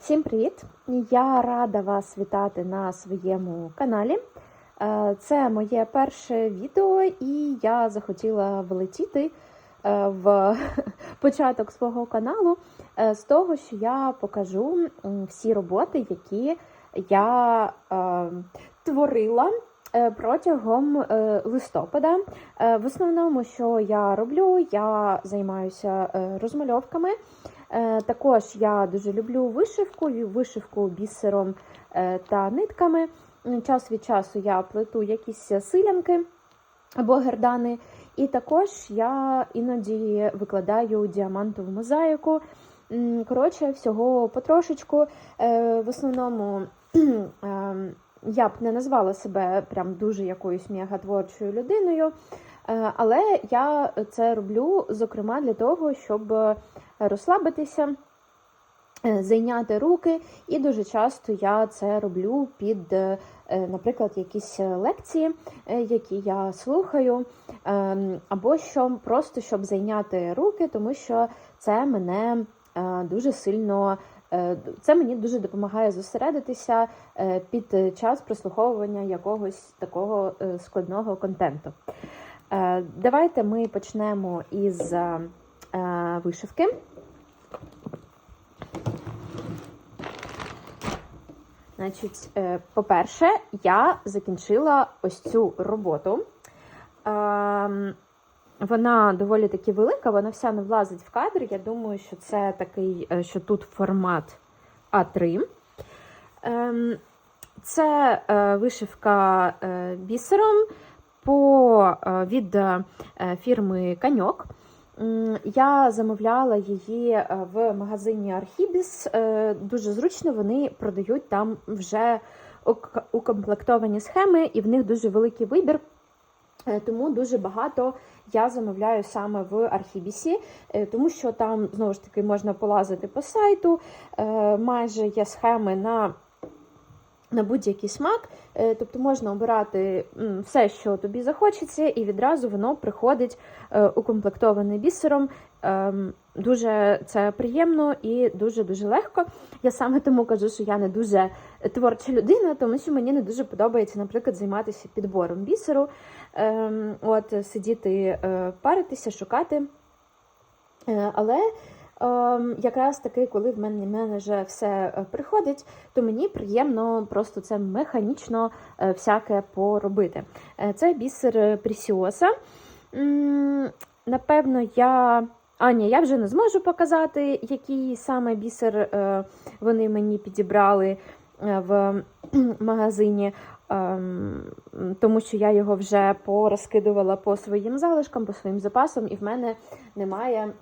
Всім привіт! Я рада вас вітати на своєму каналі. Е, Це моє перше відео, і я захотіла влетіти е, в початок свого каналу е, з того, що я покажу всі роботи, які я творила протягом листопада. В основному, що я роблю, я займаюся розмальовками. Е, Також я дуже люблю вишивку, вишивку бісером е, та нитками. Час від часу я плету якісь силянки або гердани. І також я іноді викладаю діамантову мозаїку. Коротше, всього потрошечку. Е, В основному ем, я б не назвала себе прям дуже якоюсь мегатворчою людиною. Е, Але я це роблю, зокрема, для того, щоб е, розслабитися, е, зайняти руки, і дуже часто я це роблю під, наприклад, якісь лекції, які я слухаю, ем, або що просто щоб зайняти руки, тому що це мене дуже сильно. Це мені дуже допомагає зосередитися під час прослуховування якогось такого складного контенту. Е, Давайте ми почнемо із е, вишивки. Значить, е, по-перше, я закінчила ось цю роботу. Вона доволі таки велика, вона вся не влазить в кадр. Я думаю, що це такий, е, що тут формат А3. Ем, Це е, вишивка е, бісером по, е, від е, фірми Каньок. Я замовляла її е, в магазині Архібіс. Дуже зручно вони продають там вже укомплектовані схеми, і в них дуже великий вибір. Тому дуже багато я замовляю саме в Архібісі, тому що там знову ж таки можна полазити по сайту. Майже є схеми на, на будь-який смак. Е, Тобто можна обирати все, що тобі захочеться, і відразу воно приходить е, укомплектоване бісером. Ем, Дуже це приємно і дуже дуже легко. Я саме тому кажу, що я не дуже творча людина, тому що мені не дуже подобається, наприклад, займатися підбором бісеру. Ем, От сидіти, е, паритися, шукати. Але якраз таки, коли в мене, мене вже все е, приходить, то мені приємно просто це механічно е, всяке поробити. Е, Це бісер Прісіоса. Напевно, я. А, ні, я вже не зможу показати, який саме бісер вони мені підібрали в магазині, ем, тому що я його вже порозкидувала по своїм залишкам, по своїм запасам, і в мене немає ем,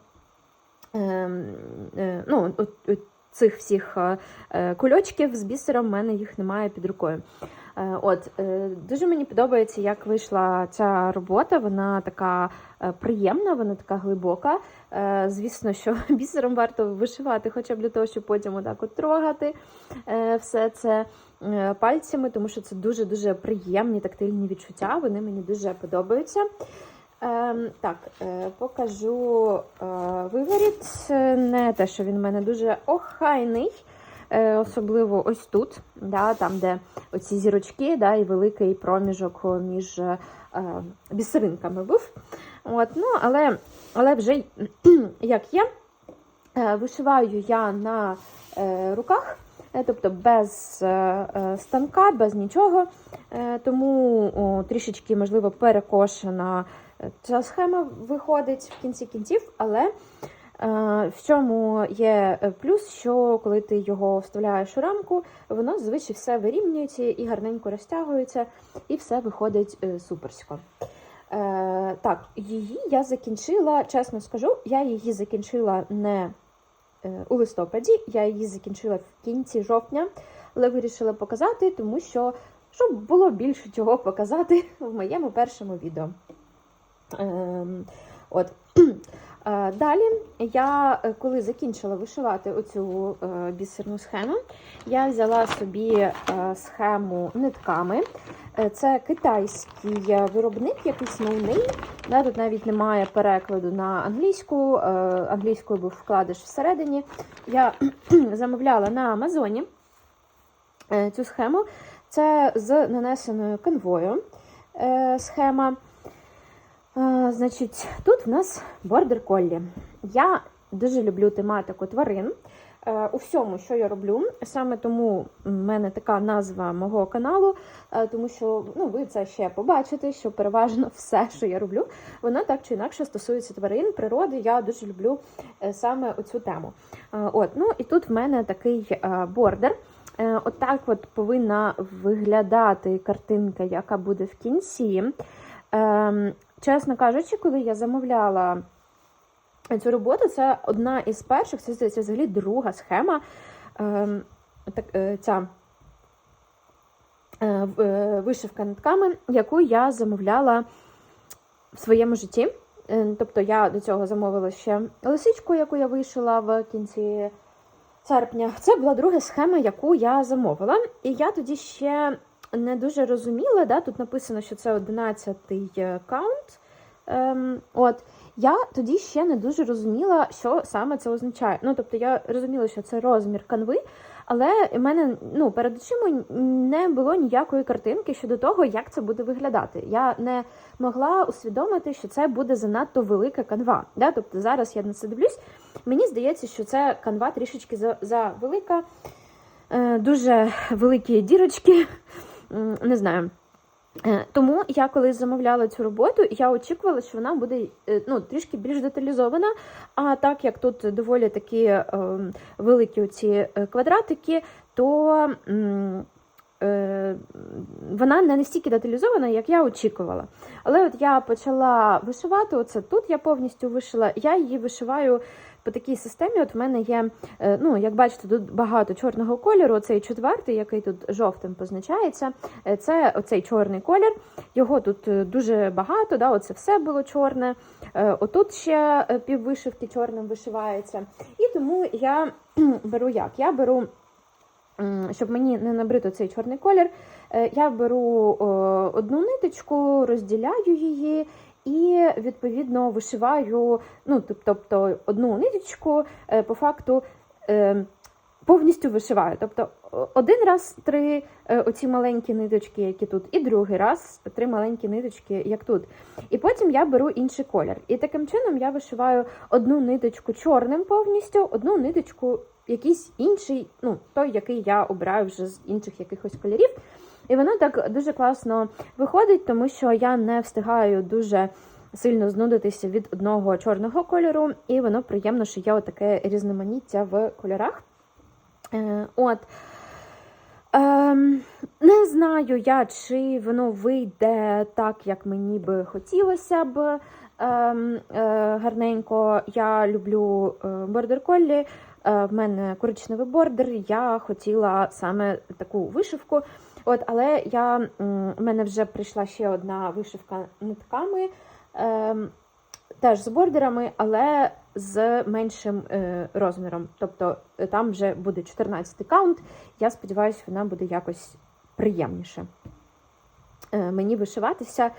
ну, от, от цих всіх е, е, кульочків з бісером, в мене їх немає під рукою. Е, От, е, дуже мені подобається, як вийшла ця робота. Вона така е, приємна, вона така глибока. Е, Звісно, що бісером варто вишивати, хоча б для того, щоб потім отак от трогати е, все це е, пальцями, тому що це дуже-дуже приємні тактильні відчуття. Вони мені дуже подобаються. Ем, так, е, покажу е, виворіт. Не те, що він в мене дуже охайний, е, особливо ось тут, да, там, де оці зірочки, да, і великий проміжок між бісеринками був. От, ну, але, але вже як є, вишиваю я на руках. Тобто без станка, без нічого, тому трішечки, можливо, перекошена ця схема виходить в кінці кінців, але е, в чому є е, плюс, що коли ти його вставляєш у рамку, воно зазвичай все вирівнюється і гарненько розтягується, і все виходить е, суперсько. Е, так, її я закінчила, чесно скажу, я її закінчила не у листопаді, я її закінчила в кінці жовтня, але вирішила показати, тому що щоб було більше чого показати в моєму першому відео. Ем, от. Е, Далі я, е, коли закінчила вишивати оцю е, бісерну схему, я взяла собі схему нитками. Це китайський виробник, якийсь ноунейм. Да, тут навіть немає перекладу на англійську. Англійською був вкладиш всередині. Я замовляла на Амазоні цю схему. Це з нанесеною канвою схема. Значить, тут в нас бордер коллі. Я дуже люблю тематику тварин. Е, У всьому, що я роблю, саме тому в мене така назва мого каналу, е, тому що ну, ви це ще побачите, що переважно все, що я роблю, воно так чи інакше стосується тварин, природи. Я дуже люблю е, саме оцю тему. От, ну і тут в мене такий бордер. Отак от повинна виглядати картинка, яка буде в кінці. Ем, Чесно кажучи, коли я замовляла цю роботу, це одна із перших, це здається, взагалі друга схема. Ем, так, е, ця е, е, вишивка нитками, яку я замовляла в своєму житті. Е, Тобто я до цього замовила ще лисичку, яку я вишила в кінці серпня. Це була друга схема, яку я замовила. І я тоді ще не дуже розуміла. Да? Тут написано, що це 11-й е, каунт. Ем, от. Я тоді ще не дуже розуміла, що саме це означає. Ну, тобто, я розуміла, що це розмір канви, але в мене ну, перед очима не було ніякої картинки щодо того, як це буде виглядати. Я не могла усвідомити, що це буде занадто велика канва. Да? Тобто зараз я на це дивлюсь. Мені здається, що це канва трішечки за, за е, дуже великі дірочки. Не знаю. Е, Тому я коли замовляла цю роботу, я очікувала, що вона буде е, ну, трішки більш деталізована. А так як тут доволі такі е, великі оці е, квадратики, то е, вона не настільки деталізована, як я очікувала. Але от я почала вишивати, оце тут я повністю вишила. Я її вишиваю по такій системі. От в мене є, е, ну, як бачите, тут багато чорного кольору. Оцей четвертий, який тут жовтим позначається, е, це оцей чорний колір. Його тут е, дуже багато, да, оце все було чорне. Отут ще піввишивки чорним вишивається. І тому я беру як? Я беру. Щоб мені не набрити цей чорний колір, я беру одну ниточку, розділяю її і відповідно вишиваю, ну тобто одну ниточку е, по факту е, повністю вишиваю. Тобто один раз три е, оці маленькі ниточки, які тут, і другий раз три маленькі ниточки, як тут. І потім я беру інший колір. І таким чином я вишиваю одну ниточку чорним повністю, одну ниточку якийсь інший, ну той, який я обираю вже з інших якихось кольорів. І воно так дуже класно виходить, тому що я не встигаю дуже сильно знудитися від одного чорного кольору, і воно приємно, що є таке різноманіття в кольорах. Е, от. Ем, не знаю я, чи воно вийде так, як мені би хотілося б. Ем, е, гарненько. Я люблю е, бордер коллі. Е, в мене коричневий бордер. Я хотіла саме таку вишивку. От, але я, в мене вже прийшла ще одна вишивка нитками, ем, теж з бордерами, але з меншим е, розміром. Тобто е, там вже буде 14 каунт. Я сподіваюся, вона буде якось приємніше е, мені вишиватися.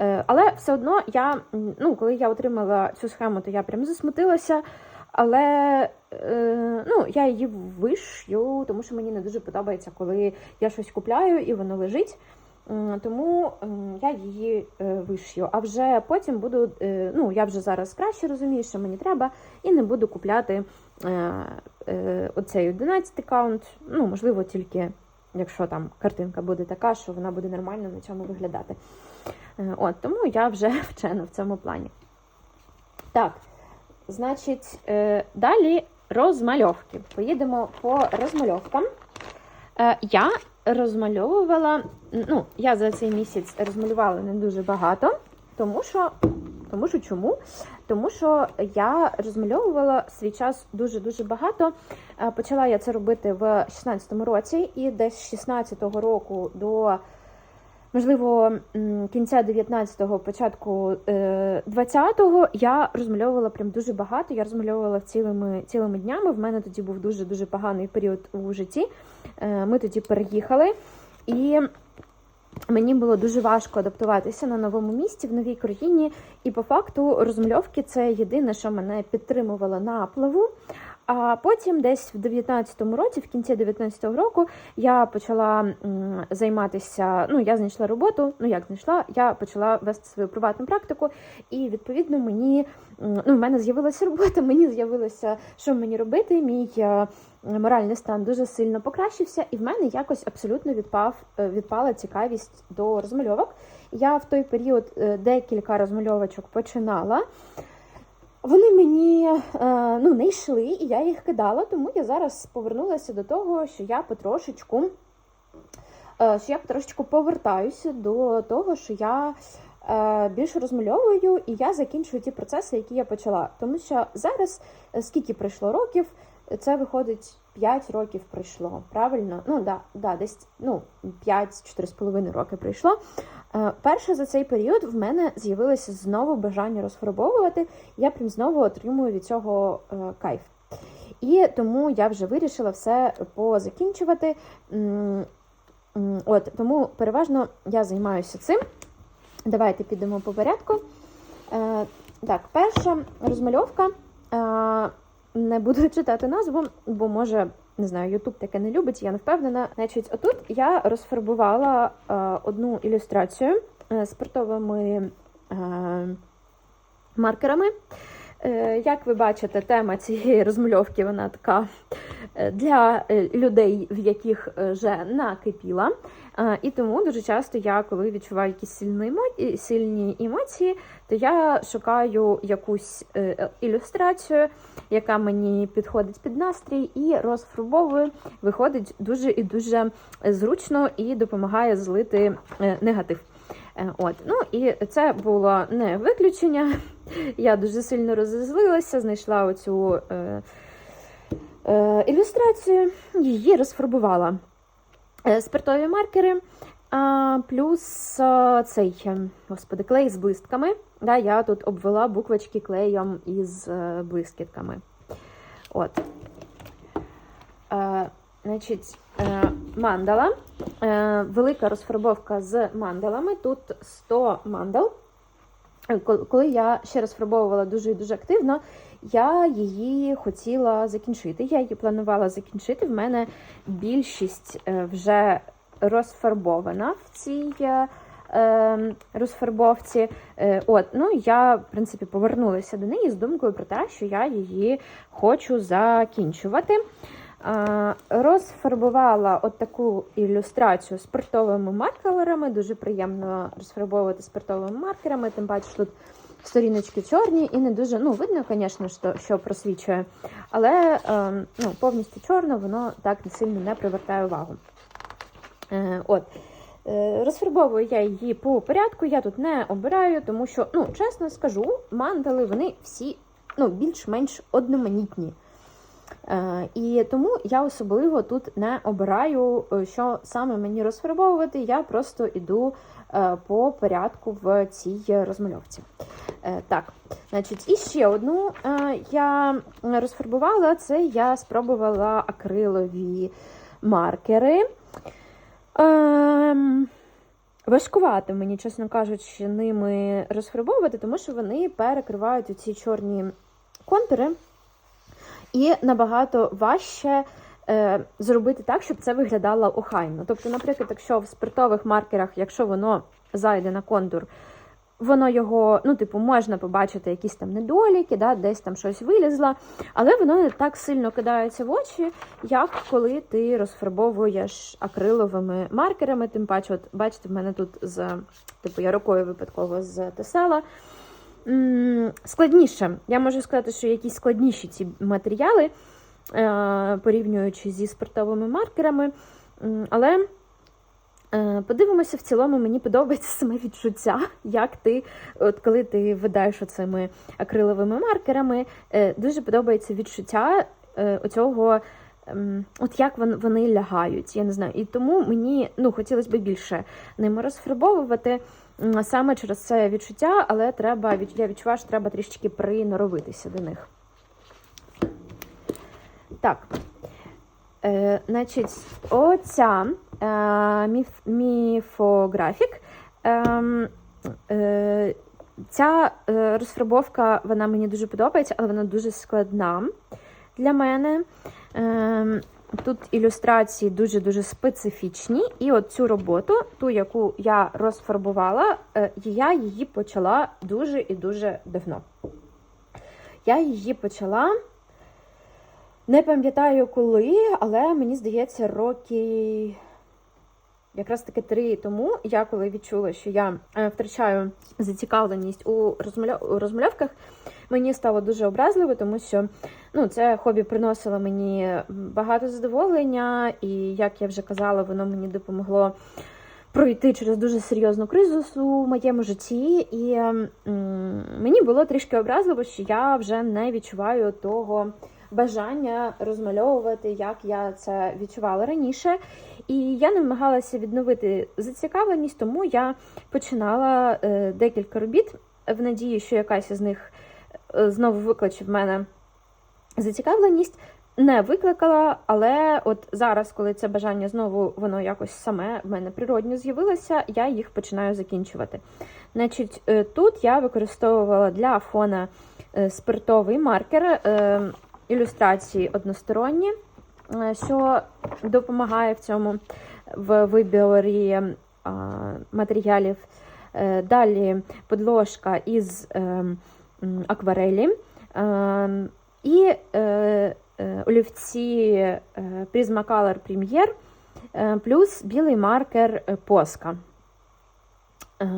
Е, але все одно я, ну, коли я отримала цю схему, то я прям засмутилася. Але е, ну, я її вишью, тому що мені не дуже подобається, коли я щось купляю і воно лежить. Тому я її е, вишью. А вже потім буду, е, ну я вже зараз краще розумію, що мені треба, і не буду купляти е, оцей 11 каунт. Ну, можливо, тільки якщо там картинка буде така, що вона буде нормально на цьому виглядати. От, тому я вже вчена в цьому плані. Так, значить, е, далі розмальовки. Поїдемо по розмальовкам. Е, Я розмальовувала, ну, я за цей місяць розмалювала не дуже багато, тому що, тому що чому? Тому що я розмальовувала свій час дуже-дуже багато. Е, Почала я це робити в 16-му році, і десь з 16-го року до можливо, кінця 19-го, початку е, 20-го я розмальовувала прям дуже багато. Я розмальовувала цілими, цілими днями. В мене тоді був дуже дуже поганий період у житті. Е, Ми тоді переїхали, і мені було дуже важко адаптуватися на новому місці, в новій країні. І по факту розмальовки це єдине, що мене підтримувало на плаву. А потім, десь в 19-му році, в кінці 19-го року, я почала займатися. Ну, я знайшла роботу. Ну як знайшла, я почала вести свою приватну практику, і відповідно мені ну, в мене з'явилася робота, мені з'явилося, що мені робити. Мій е, моральний стан дуже сильно покращився, і в мене якось абсолютно відпав е, відпала цікавість до розмальовок. Я в той період е, декілька розмальовочок починала. Вони мені е, ну, не йшли, і я їх кидала, тому я зараз повернулася до того, що я потрошечку, е, що я потрошечку повертаюся до того, що я е, більше розмальовую, і я закінчую ті процеси, які я почала. Тому що зараз, скільки пройшло років, це виходить 5 років пройшло. Правильно? Ну, да, да, десь ну, 5-4,5 роки пройшло. Е, Перше за цей період в мене з'явилося знову бажання розфарбовувати. Я прям знову отримую від цього е, кайф. І тому я вже вирішила все позакінчувати. От, тому переважно я займаюся цим. Давайте підемо по порядку. Е, так, перша розмальовка. Не буду читати назву, бо може, не знаю, Ютуб таке не любить, я не впевнена. Значить, отут я розфарбувала е, одну ілюстрацію е, спиртовими е, маркерами. Е, Як ви бачите, тема цієї розмальовки вона така е, для е, людей, в яких вже накипіла. І тому дуже часто я, коли відчуваю якісь сильні емо- сильні емоції, то я шукаю якусь ілюстрацію, яка мені підходить під настрій, і розфарбовую. Виходить дуже і дуже зручно і допомагає злити негатив. Е, От, ну і це було не виключення. Я дуже сильно розізлилася, знайшла оцю е, е, ілюстрацію, її розфарбувала. Е, спиртові маркери, а, плюс а, цей е, господи, клей з блистками. Да, я тут обвела буквочки клеєм із е, блискітками. От. Е, значить, е, мандала. Е, велика розфарбовка з мандалами. Тут 100 мандал. Е, Коли я ще розфарбовувала дуже і дуже активно, я її хотіла закінчити. Я її планувала закінчити. В мене більшість е, вже розфарбована в цій розфарбовці. От, ну я, в принципі, повернулася до неї з думкою про те, що я її хочу закінчувати. Розфарбувала от таку ілюстрацію спиртовими маркерами. Дуже приємно розфарбовувати спиртовими маркерами, тим паче тут сторіночки чорні і не дуже ну, видно, звісно, що, що просвічує, але е, ну, повністю чорно, воно так не сильно не привертає увагу. Е, от. Е, Розфарбовую я її по порядку, я тут не обираю, тому що, ну, чесно скажу, мандали вони всі ну, більш-менш одноманітні. Е, і тому я особливо тут не обираю, е, що саме мені розфарбовувати. Я просто йду е, по порядку в цій розмальовці. Так, значить, і ще одну я розфарбувала це я спробувала акрилові маркери. Ем, важкувато мені, чесно кажучи, ними розфарбовувати, тому що вони перекривають оці чорні контури. І набагато важче е, зробити так, щоб це виглядало охайно. Тобто, наприклад, якщо в спиртових маркерах, якщо воно зайде на контур, воно його, ну, типу, можна побачити якісь там недоліки, да, десь там щось вилізло, але воно не так сильно кидається в очі, як коли ти розфарбовуєш акриловими маркерами. Тим паче, от бачите, в мене тут з типу я рукою випадково з тесела. Складніше. Я можу сказати, що якісь складніші ці матеріали, е, порівнюючи зі спиртовими маркерами. Але е, подивимося, в цілому мені подобається саме відчуття, як ти, от коли ти видаєш оцими акриловими маркерами, е, дуже подобається відчуття оцього ем, от як вони лягають, я не знаю. І тому мені ну, хотілося б більше ними розфарбовувати саме через це відчуття, але треба я відчуваю, що треба трішечки приноровитися до них. Так. Е, значить, оця е, міф, міфографік. Е, е, ця е, розфарбовка вона мені дуже подобається, але вона дуже складна для мене. Е, тут ілюстрації дуже-дуже специфічні. І от цю роботу, ту, яку я розфарбувала, е, я її почала дуже і дуже давно. Я її почала. Не пам'ятаю коли, але мені здається, роки якраз таки три тому, я коли відчула, що я е, втрачаю зацікавленість у розмальов... у розмальовках, мені стало дуже образливо, тому що ну, це хобі приносило мені багато задоволення, і, як я вже казала, воно мені допомогло пройти через дуже серйозну кризу у моєму житті. І м, мені було трішки образливо, що я вже не відчуваю того бажання розмальовувати, як я це відчувала раніше. І я намагалася відновити зацікавленість, тому я починала е, декілька робіт в надії, що якась із них е, знову викличе в мене зацікавленість. Не викликала, але от зараз, коли це бажання знову воно якось саме в мене природньо з'явилося, я їх починаю закінчувати. Значить, е, тут я використовувала для фона спиртовий маркер, ілюстрації односторонні, е, що допомагає в цьому в виборі е, матеріалів. Е, Далі подложка із акварелі. І олівці Prismacolor Premier, плюс білий маркер. Е,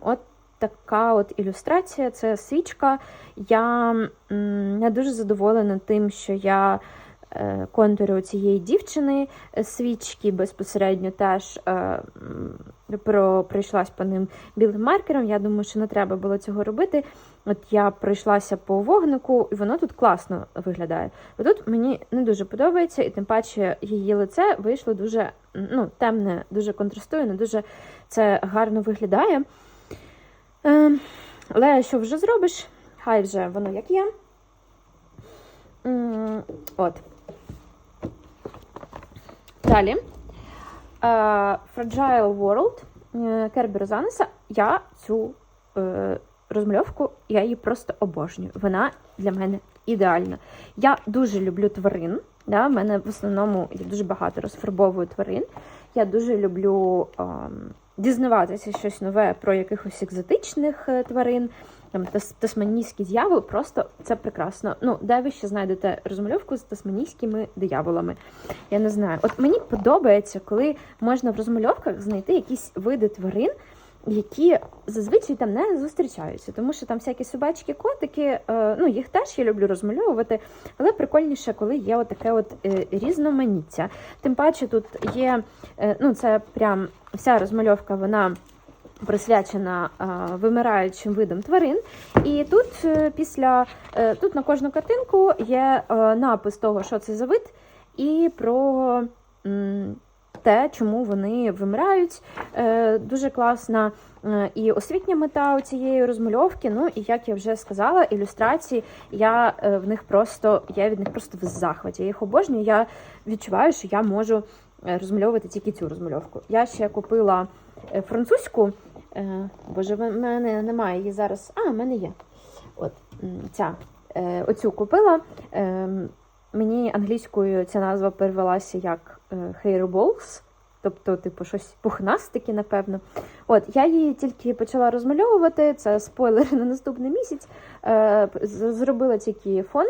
От така от ілюстрація, це свічка. Я не дуже задоволена тим, що я е, контури цієї дівчини свічки безпосередньо теж е, про, пройшлась по ним білим маркером. Я думаю, що не треба було цього робити. От я пройшлася по вогнику, і воно тут класно виглядає. Тут мені не дуже подобається, і тим паче її лице вийшло дуже ну, темне, дуже контрастує, не дуже це гарно виглядає. Е, але що вже зробиш? Хай вже воно як є. От. Далі. Е, Fragile World Кербі Розанеса. Я цю е, розмальовку, я її просто обожнюю. Вона для мене ідеальна. Я дуже люблю тварин. Да? В мене в основному я дуже багато розфарбовую тварин. Я дуже люблю ем, дізнаватися щось нове про якихось екзотичних е, тварин. Там тас- з'яви, просто це прекрасно. Ну, де ви ще знайдете розмальовку з тасманійськими дияволами? Я не знаю. От мені подобається, коли можна в розмальовках знайти якісь види тварин, які зазвичай там не зустрічаються, тому що там всякі собачки, котики, е, ну їх теж я люблю розмальовувати, але прикольніше, коли є отаке от е, різноманіття. Тим паче тут є, е, ну це прям вся розмальовка, вона присвячена вимираючим видам тварин. І тут після тут на кожну картинку є напис того, що це за вид, і про те, чому вони вимирають. Е, Дуже класна е, і освітня мета у цієї розмальовки. Ну і як я вже сказала, ілюстрації я е, в них просто я від них просто в захваті. Я їх обожнюю. Я відчуваю, що я можу розмальовувати тільки цю розмальовку. Я ще купила французьку. Боже, в мене немає її зараз. А, в мене є. От ця оцю купила. Е, Мені англійською ця назва перевелася як hairballs, тобто, типу, щось пухнастики, напевно. От, я її тільки почала розмальовувати. Це спойлер на наступний місяць. Е, Зробила тільки фон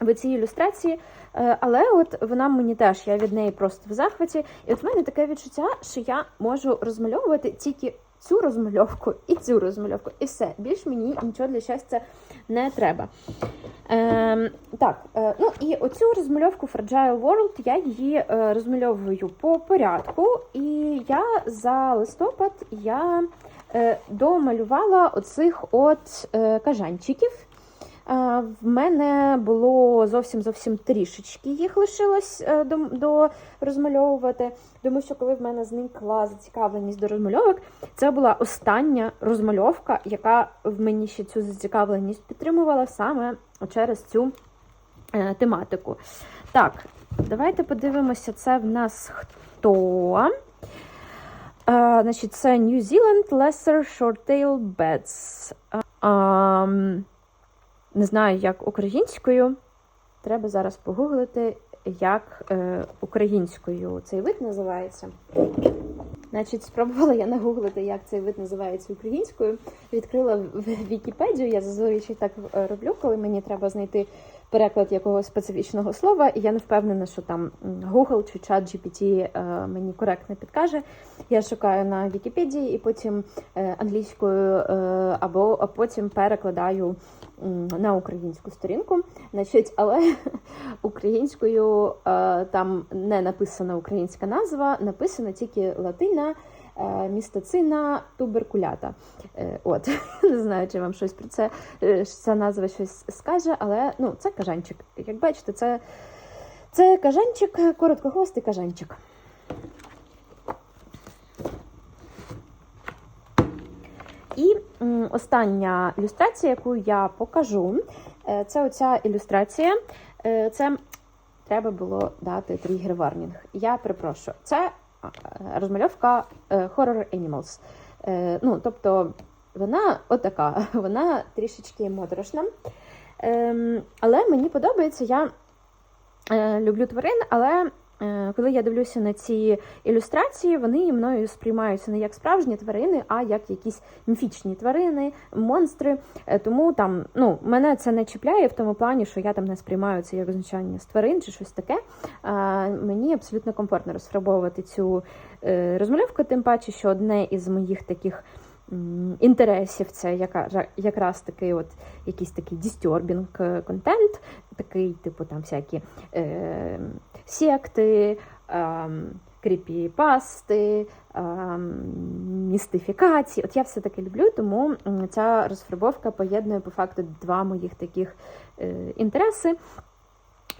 в цій ілюстрації, Е, але от вона мені теж, я від неї просто в захваті. І от в мене таке відчуття, що я можу розмальовувати тільки цю розмальовку і цю розмальовку, і все. Більш мені нічого для щастя не треба. Ем, так, е, ну і оцю розмальовку Fragile World я її е, розмальовую по порядку. І я за листопад я е, домалювала оцих от е, кажанчиків. Е, В мене було зовсім зовсім трішечки їх лишилось е, до, до розмальовувати. Тому що коли в мене зникла зацікавленість до розмальовок, це була остання розмальовка, яка в мені ще цю зацікавленість підтримувала саме через цю е, тематику. Так, давайте подивимося, це в нас хто. Е, значить, це New Zealand Lesser Shorttail Bats. Е, ам, не знаю, як українською. Треба зараз погуглити, як е, українською цей вид називається. Значить, спробувала я нагуглити, як цей вид називається українською. Відкрила в Вікіпедію. Я зазвичай так е, роблю, коли мені треба знайти переклад якогось специфічного слова, і я не впевнена, що там Google чи чат GPT е, мені коректно підкаже. Я шукаю на Вікіпедії і потім е, англійською е, або а потім перекладаю на українську сторінку. Значить, але українською там не написана українська назва, написана тільки латина. Е, Містацина туберкулята. Е, От, не знаю, чи вам щось про це е, ця назва щось скаже, але ну, це кажанчик. Як бачите, це, це кажанчик, короткохвостий кажанчик. І остання ілюстрація, яку я покажу, це оця ілюстрація. Це треба було дати тригер варнінг. Я перепрошую, це розмальовка е, Horror Animals. Е, Ну, тобто, вона отака, вона трішечки моторошна. Ем, але мені подобається, я е, люблю тварин, але е, коли я дивлюся на ці ілюстрації, вони мною сприймаються не як справжні тварини, а як якісь міфічні тварини, монстри. Е, тому там ну, мене це не чіпляє в тому плані, що я там не сприймаю це як означання з тварин чи щось таке. Мені абсолютно комфортно розфарбовувати цю е, розмальовку, тим паче, що одне із моїх таких. Інтересів це якраз такий от якийсь такий дістьорбінг контент, такий, типу, там всякі е, секти, е, кріпіпасти, містифікації. От я все таки люблю, тому ця розфарбовка поєднує по факту два моїх таких е, інтереси.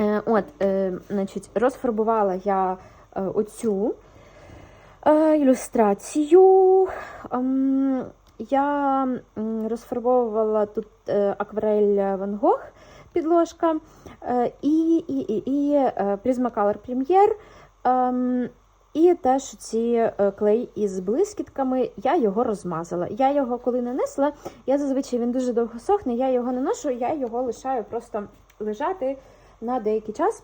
Е, от, е, значить, розфарбувала я оцю ілюстрацію. Я розфарбовувала тут акварель Ван Гог підложка е, і, і, і, і е, Prismacolor Premier. Ем, і теж ці е, клей із блискітками, я його розмазала. Я його коли нанесла, я зазвичай він дуже довго сохне, я його не ношу, я його лишаю просто лежати на деякий час.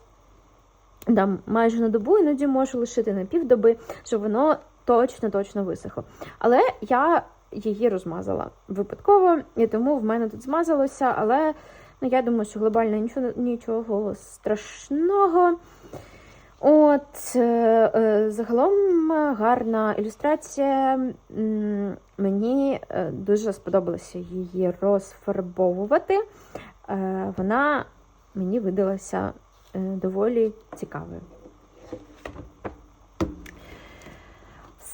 Там майже на добу, іноді можу лишити на півдоби, щоб воно точно-точно висохло. Але я її розмазала випадково, і тому в мене тут змазалося, але ну, я думаю, що глобально нічого, нічого страшного. От, е, е, загалом гарна ілюстрація. Мені е, дуже сподобалося її розфарбовувати. Вона мені видалася доволі цікавою.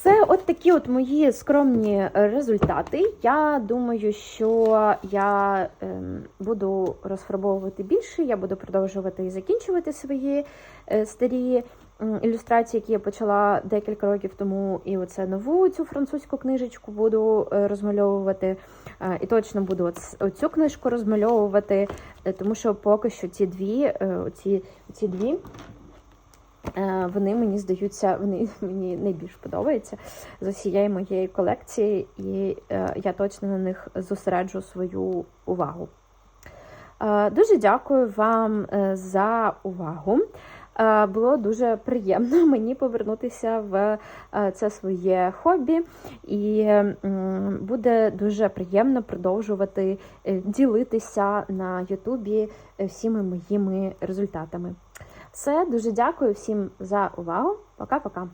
Це от такі от мої скромні результати. Я думаю, що я ем, буду розфарбовувати більше, я буду продовжувати і закінчувати свої е, старі ілюстрації, які я почала декілька років тому. І оце нову цю французьку книжечку буду е, розмальовувати. Е, І точно буду оц- оцю книжку розмальовувати, тому що поки що ці дві, оці, ці дві. Е, Вони мені здаються, вони мені найбільш подобаються з усієї моєї колекції, і е, я точно на них зосереджу свою увагу. Е, Дуже дякую вам за увагу. Було дуже приємно мені повернутися в це своє хобі, і буде дуже приємно продовжувати ділитися на Ютубі всіми моїми результатами. Все, дуже дякую всім за увагу. Пока-пока.